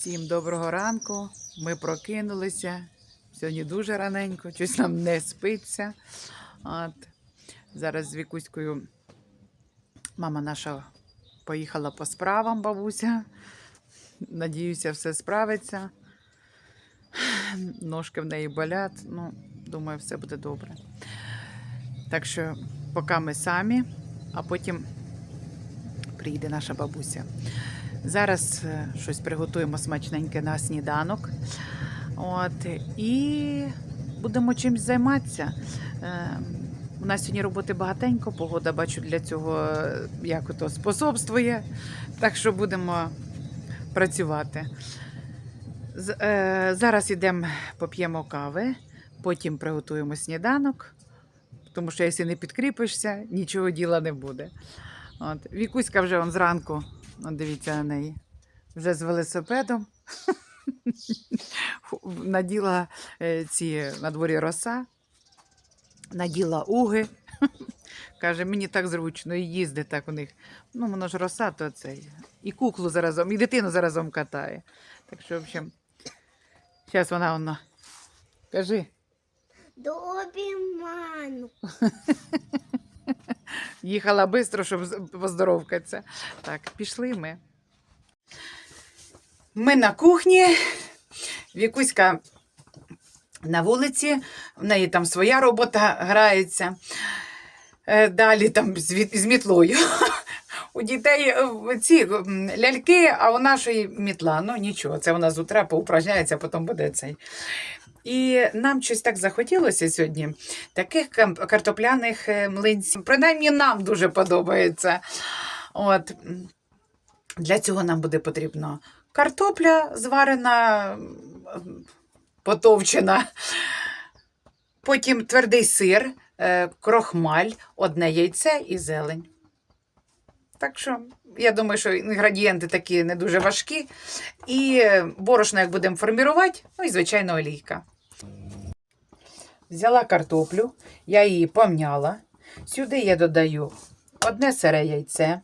Всім доброго ранку. Ми прокинулися. Сьогодні дуже раненько, щось нам не спиться. От. Зараз з Вікуською мама наша поїхала по справам, бабуся. Надіюся, все справиться. Ножки в неї болять. Ну, думаю, все буде добре. Так що, поки ми самі, а потім приїде наша бабуся. Зараз е, щось приготуємо смачненьке на сніданок. От, і будемо чимось займатися. Е, У нас сьогодні роботи багатенько, погода бачу для цього е, як ото способствує. Так що будемо працювати. Зараз йдемо поп'ємо кави, потім приготуємо сніданок, тому що якщо не підкріпишся, нічого діла не буде. От. Вікуська вже он зранку, от дивіться на неї, вже з велосипедом. Наділа е, ці на дворі роса, наділа уги. Каже, мені так зручно і їздить так у них. Ну, воно ж роса, то цей. І куклу заразом, і дитину заразом катає. Так що, в общем, зараз вона воно. Кажи, До обійману. їхала швидко, щоб поздоровкатися. Так, пішли ми. Ми на кухні. Вікуська на вулиці, в неї там своя робота грається. Е, Далі там з, мітлою. У дітей е, ці ляльки, а у нашої мітла. Ну нічого, це вона з утра поупражняється, потім буде цей. І нам щось так захотілося сьогодні таких картопляних е, млинців. Принаймні нам дуже подобається. От. Для цього нам буде потрібно картопля зварена, потовчена, потім твердий сир, е, крохмаль, одне яйце і зелень. Так що, я думаю, що інгредієнти такі не дуже важкі. І е, борошно, як будемо формувати, ну і звичайно олійка. Взяла картоплю, я її помняла. Сюди я додаю одне сире яйце.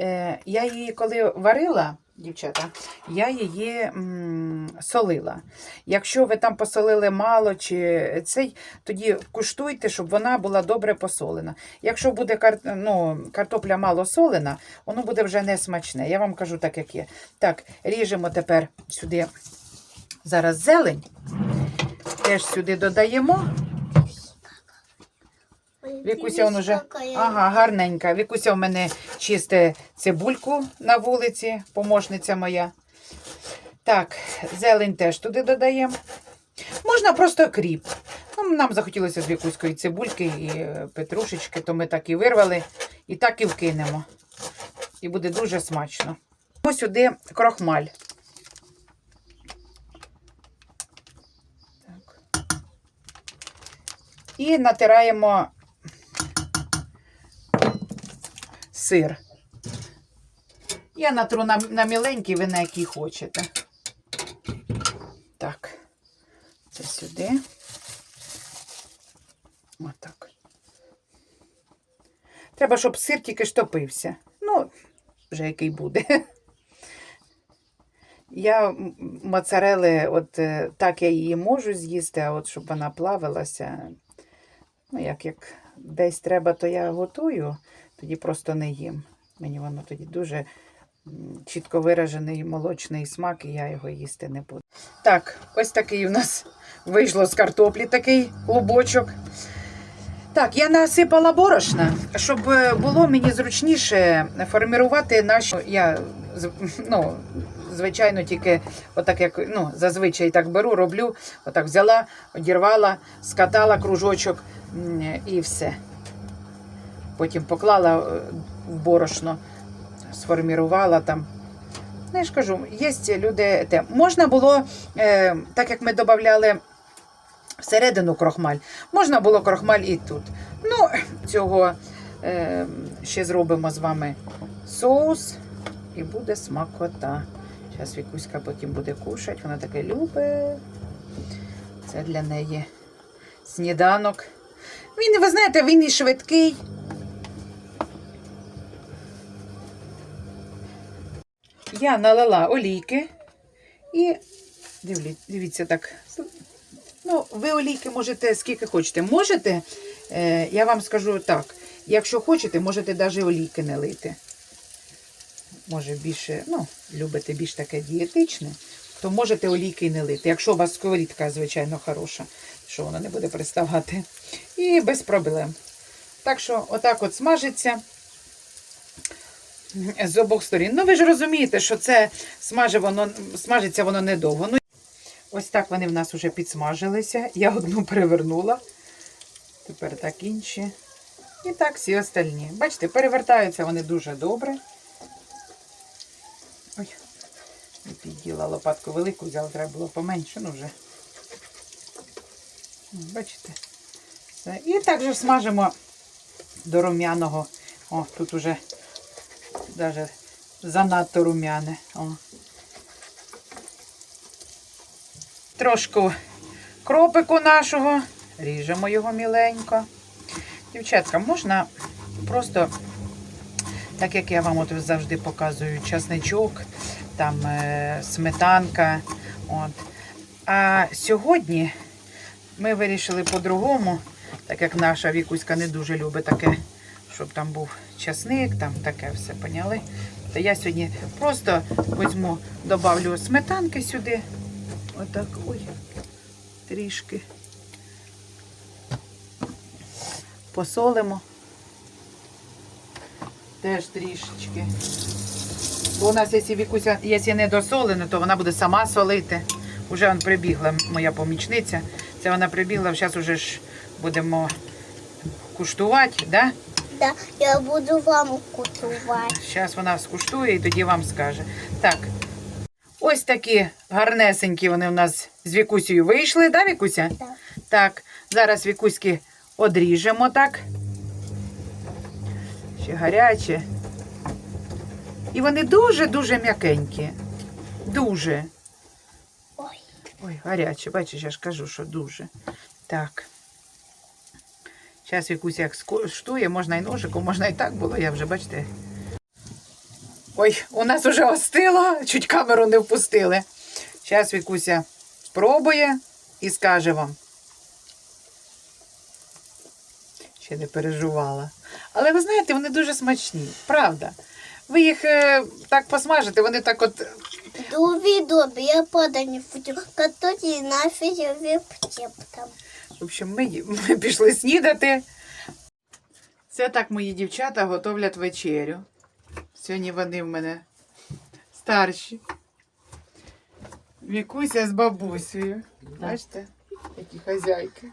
Е, я її коли варила, дівчата, я її м, солила. Якщо ви там посолили мало чи цей, тоді куштуйте, щоб вона була добре посолена. Якщо буде кар... ну, картопля мало солена, воно буде вже не смачне. Я вам кажу так, як є. Так, ріжемо тепер сюди зараз зелень. Теж сюди додаємо. Вікуся он уже. Ага, гарненька. Вікуся в мене чисте цибульку на вулиці, помощниця моя. Так, зелень теж туди додаємо. Можна просто кріп. Ну, нам захотілося з вікуської цибульки і е, петрушечки, то ми так і вирвали, і так і вкинемо. І буде дуже смачно. Ось сюди крохмаль. І натираємо сир. Я натру на, на міленький, ви на який хочете. Так, це сюди. Отак. Треба, щоб сир тільки ж топився. Ну, вже який буде. Я моцарели, от е, так я її можу з'їсти, а от щоб вона плавилася. Ну, як, як десь треба, то я готую, тоді просто не їм. Мені воно тоді дуже чітко виражений молочний смак, і я його їсти не буду. Так, ось такий у нас вийшло з картоплі такий клубочок. Так, я насипала борошна, щоб е, було мені зручніше формувати наші. Я ну, звичайно, тільки отак, як ну, зазвичай так беру, роблю. Отак взяла, одірвала, скатала кружочок і все. Потім поклала е, в борошно, сформірувала там. Ну, я ж кажу, є люди. Те. Можна було, е, так як ми додавали всередину крохмаль, можна було крохмаль і тут. Ну, цього е, ще зробимо з вами соус і буде смакота. Зараз Вікуська потім буде кушати, вона таке любить. Це для неї сніданок. Він, ви знаєте, він і швидкий. Я налила олійки І дивіться так. Ну, ви олійки можете скільки хочете. Можете, е, я вам скажу так, якщо хочете, можете навіть олійки не лити. Може, більше, ну, любите більш таке дієтичне, то можете олійки не лити. Якщо у вас сковорідка, звичайно, хороша, що вона не буде приставати. І без проблем. Так що, отак от смажиться з обох сторін. Ну, ви ж розумієте, що це смаже воно, смажиться воно недовго. Ну, ось так вони в нас вже підсмажилися. Я одну перевернула. Тепер так інші. І так всі остальні. Бачите, перевертаються вони дуже добре. Ой, підділа лопатку велику, взяла, треба було поменше, ну вже. Бачите? Все. І так же смажимо до рум'яного. О, тут уже навіть занадто рум'яне. О. Трошку кропику нашого. Ріжемо його міленько. Дівчатка, можна просто, так як я вам от завжди показую, часничок, там е, сметанка. От. А сьогодні ми вирішили по-другому, так як наша вікуська не дуже любить таке, щоб там був часник, там таке все поняли. То я сьогодні просто візьму, добавлю сметанки сюди. Отак, ой, трішки. Посолимо. Теж трішечки. Бо у нас, якщо вікуся, якщо не досолене, то вона буде сама солити. Уже он прибігла моя помічниця. Це вона прибігла, зараз уже ж будемо куштувати, да? Да, я буду вам кутувати. Зараз вона скуштує і тоді вам скаже. Так. Ось такі гарнесенькі вони в нас з Вікусею вийшли, да, Вікуся? Так. Так, зараз Вікуськи одріжемо так. Ще гаряче. І вони дуже-дуже м'якенькі. Дуже. Ой, Ой, гаряче, бачиш, я ж кажу, що дуже. Так. Зараз Вікуся як скуштує, можна і ножиком, можна і так було, я вже, бачите. Ой, у нас вже остило, чуть камеру не впустили. Зараз Вікуся спробує і скаже вам. Ще не переживала. Але ви знаєте, вони дуже смачні, правда. Ви їх е, так посмажите, вони так от добі, добі, я пода не хочу. Катоті на фізі там. В общем, ми, ї- ми пішли снідати. Це так мої дівчата готовлять вечерю. Сьогодні вони в мене старші. Вікуся з бабусею. Бачите, які хазяйки.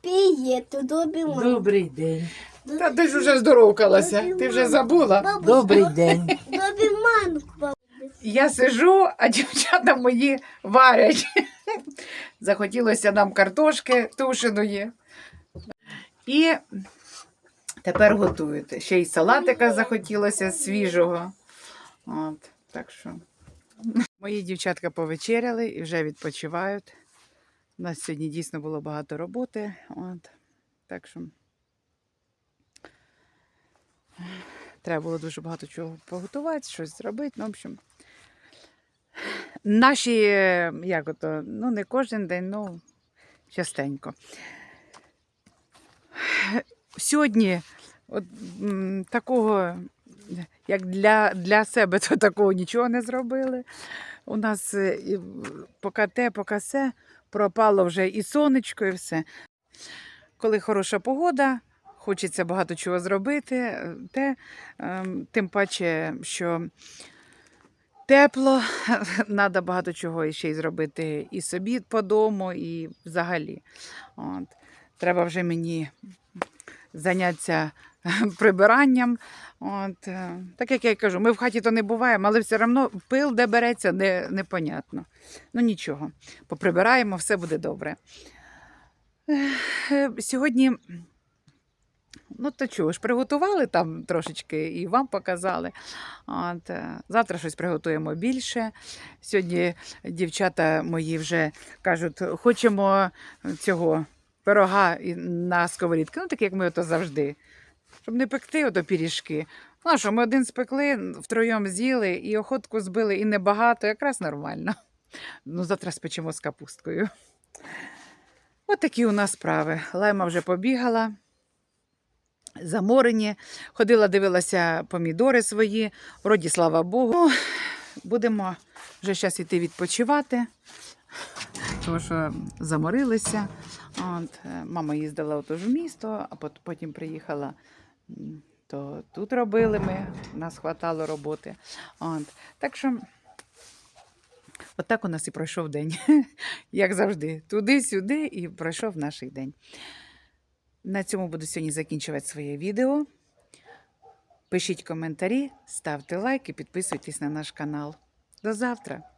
Піє, то добі мам. Добрий день. Та ти ж вже здоровкалася, ти вже забула. Добрий день. Добі манку. Я сижу, а дівчата мої варять. Захотілося нам картошки тушеної. І тепер готуєте. Ще й салатика захотілося свіжого. От, так що. Мої дівчатка повечеряли і вже відпочивають. У нас сьогодні дійсно було багато роботи. От, так що треба було дуже багато чого поготувати, щось зробити. Ну, в общем, наші, як ото, ну не кожен день, ну частенько. Сьогодні от, м, такого, як для, для себе, то такого нічого не зробили. У нас е, поки те, поки се, пропало вже і сонечко, і все. Коли хороша погода, хочеться багато чого зробити, те, ем, тим паче, що тепло, треба багато чого ще й зробити і собі по дому, і взагалі. От. Треба вже мені зайнятися прибиранням. От. е, Так як я й кажу, ми в хаті то не буваємо, але все одно пил, де береться, не, непонятно. Ну нічого, поприбираємо, все буде добре. Е, Сьогодні. Ну, то чого ж, приготували там трошечки і вам показали. От, е, завтра щось приготуємо більше. Сьогодні дівчата мої вже кажуть, хочемо цього пирога на сковорідки. Ну, так як ми ото завжди. Щоб не пекти ото пиріжки, Ну, що, ми один спекли, втроєм з'їли, і охотку збили, і небагато, якраз нормально. Ну, завтра спечемо з капусткою. От такі у нас справи. Лайма вже побігала, заморені. Ходила, дивилася помідори свої. Вроді, слава Богу. Будемо вже зараз йти відпочивати, тому що заморилися. От, е, мама їздила отож в місто, а потім приїхала. То тут робили ми, нас хватало роботи. От. Так що От у нас і пройшов день. Як завжди. Туди-сюди і пройшов наш день. На цьому буду сьогодні закінчувати своє відео. Пишіть коментарі, ставте лайки, підписуйтесь на наш канал. До завтра!